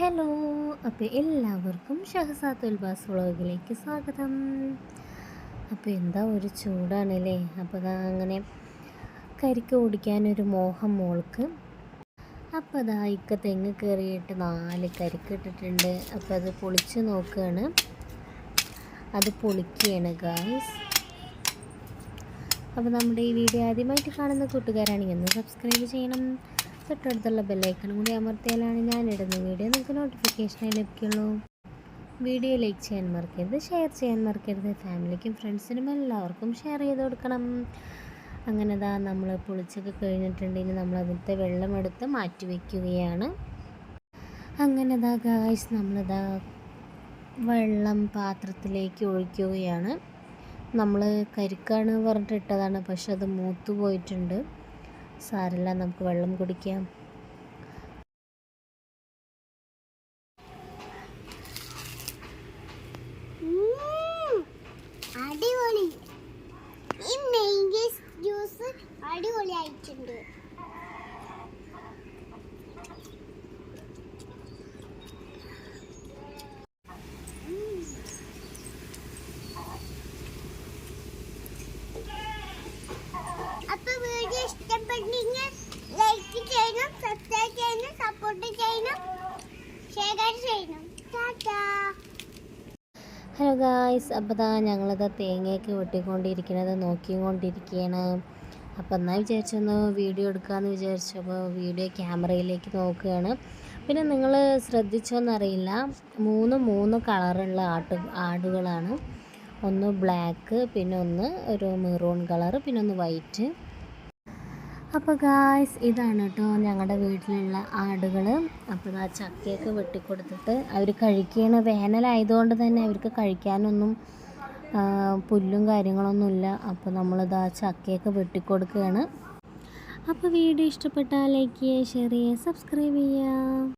Hello അപ്പോൾ എല്ലാവർക്കും ഷഹസാത്ത് ഉൽബാസ് വ്ളോഗിലേക്ക് സ്വാഗതം. അപ്പോൾ എന്താ ഒരു ചൂടാണല്ലേ? അപ്പോൾ അതാ അങ്ങനെ കരിക്ക് ഓടിക്കാനൊരു മോഹം മോൾക്ക്. അപ്പോൾ അതാ ഇക്ക തെങ്ങ് കയറിയിട്ട് നാല് കരിക്ക് ഇട്ടിട്ടുണ്ട്. അപ്പോൾ അത് പൊളിച്ച് നോക്കുകയാണ് അത് പൊളിക്കുകയാണ് ഗായ്സ്. അപ്പോൾ നമ്മുടെ ഈ വീഡിയോ ആദ്യമായിട്ട് കാണുന്ന കൂട്ടുകാരാണെങ്കിൽ ഒന്ന് സബ്സ്ക്രൈബ് ചെയ്യണം. തൊട്ടടുത്തുള്ള ബെല്ലൈക്കണം കൂടി അമർത്തിയാലാണ് ഞാൻ ഇടുന്ന വീഡിയോ നിങ്ങൾക്ക് നോട്ടിഫിക്കേഷനായി ലഭിക്കുള്ളൂ. വീഡിയോ ലൈക്ക് ചെയ്യാൻ മറക്കരുത് ഷെയർ ചെയ്യാൻ മറക്കരുത് ഫാമിലിക്കും ഫ്രണ്ട്സിനും എല്ലാവർക്കും ഷെയർ ചെയ്ത് കൊടുക്കണം. അങ്ങനെ ദാ നമ്മൾ പൊളിച്ചൊക്കെ കഴിഞ്ഞിട്ടുണ്ട്. ഇനി നമ്മൾ അതിലത്തെ വെള്ളമെടുത്ത് മാറ്റി വയ്ക്കുകയാണ് അങ്ങനെ ദാ ഗായ്സ് നമ്മളിതാ വെള്ളം പാത്രത്തിലേക്ക് ഒഴിക്കുകയാണ്. നമ്മൾ കരിക്കാണ് പറഞ്ഞിട്ട് ഇട്ടതാണ് പക്ഷെ അത് മൂത്തു പോയിട്ടുണ്ട്. സാരല്ല നമുക്ക് വെള്ളം കുടിക്കാം അടിപൊളി ഈ മാംഗോ ജ്യൂസ് അടിപൊളി ആയിട്ടുണ്ട് അപ്പൊ വീഡിയോ ഇഷ്ടപ്പെട്ടെങ്കിൽ ലൈക്ക് ചെയ്യണം സബ്സ്ക്രൈബ് ചെയ്യണം സപ്പോർട്ട് ചെയ്യണം ഷെയർ ചെയ്യണം ടാറ്റാ ഹലോ ഗായ്സ് അപ്പോൾ താ ഞങ്ങളത് തേങ്ങയൊക്കെ വെട്ടിക്കൊണ്ടിരിക്കുന്നത് നോക്കിക്കൊണ്ടിരിക്കുകയാണ് അപ്പോൾ എന്നാൽ വിചാരിച്ചൊന്ന് വീഡിയോ എടുക്കാമെന്ന് വിചാരിച്ചപ്പോൾ വീഡിയോ ക്യാമറയിലേക്ക് നോക്കുകയാണ്. പിന്നെ നിങ്ങൾ ശ്രദ്ധിച്ചോന്നറിയില്ല മൂന്ന് മൂന്ന് കളറുള്ള ആട്ട് ആടുകളാണ്. ഒന്ന് ബ്ലാക്ക് പിന്നെ ഒന്ന് ഒരു മെറൂൺ കളർ പിന്നെ ഒന്ന് വൈറ്റ്. അപ്പോൾ ഗായ്സ് ഇതാണ് കേട്ടോ ഞങ്ങളുടെ വീട്ടിലുള്ള ആടുകൾ. അപ്പോൾ ആ ചക്കയൊക്കെ വെട്ടിക്കൊടുത്തിട്ട് അവർ കഴിക്കുകയാണ്. വേനലായതുകൊണ്ട് തന്നെ അവർക്ക് കഴിക്കാനൊന്നും പുല്ലും കാര്യങ്ങളൊന്നുമില്ല അപ്പോൾ നമ്മളിത് ആ ചക്കയൊക്കെ വെട്ടിക്കൊടുക്കുകയാണ്. അപ്പോൾ വീഡിയോ ഇഷ്ടപ്പെട്ടാൽ ലൈക്ക് ചെയ്യുക ഷെയർ ചെയ്യുക സബ്സ്ക്രൈബ് ചെയ്യുക.